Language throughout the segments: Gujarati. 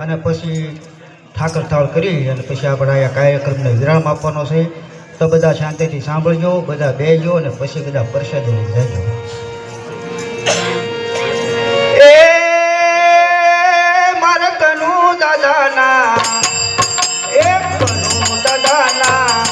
અને પછી ઠાકર થાળ કરી અને પછી આપણે આ કાર્યક્રમને વિરામ આપવાનો છે. તો બધા શાંતિથી સાંભળજો, બધા બેજો અને પછી બધા પ્રસાદી જજો. દાદાના, એ દાદાના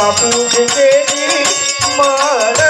బాపు చేరి మాడ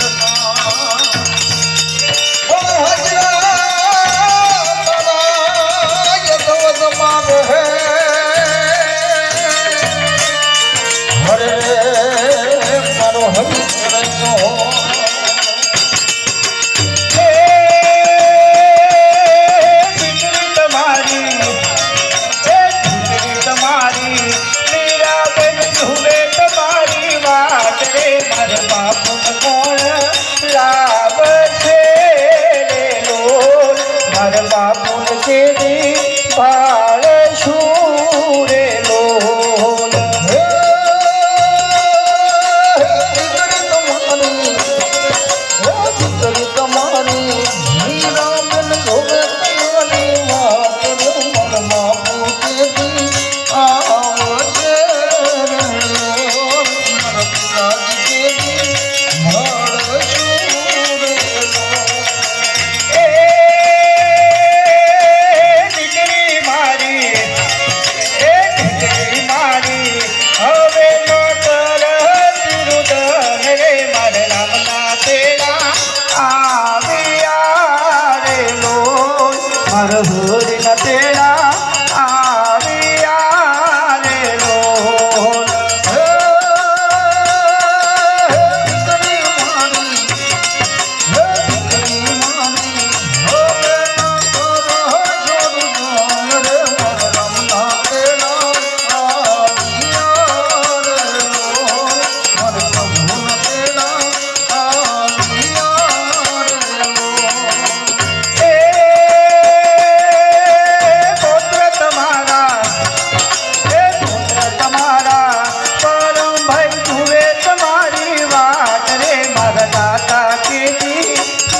मोर न तेरा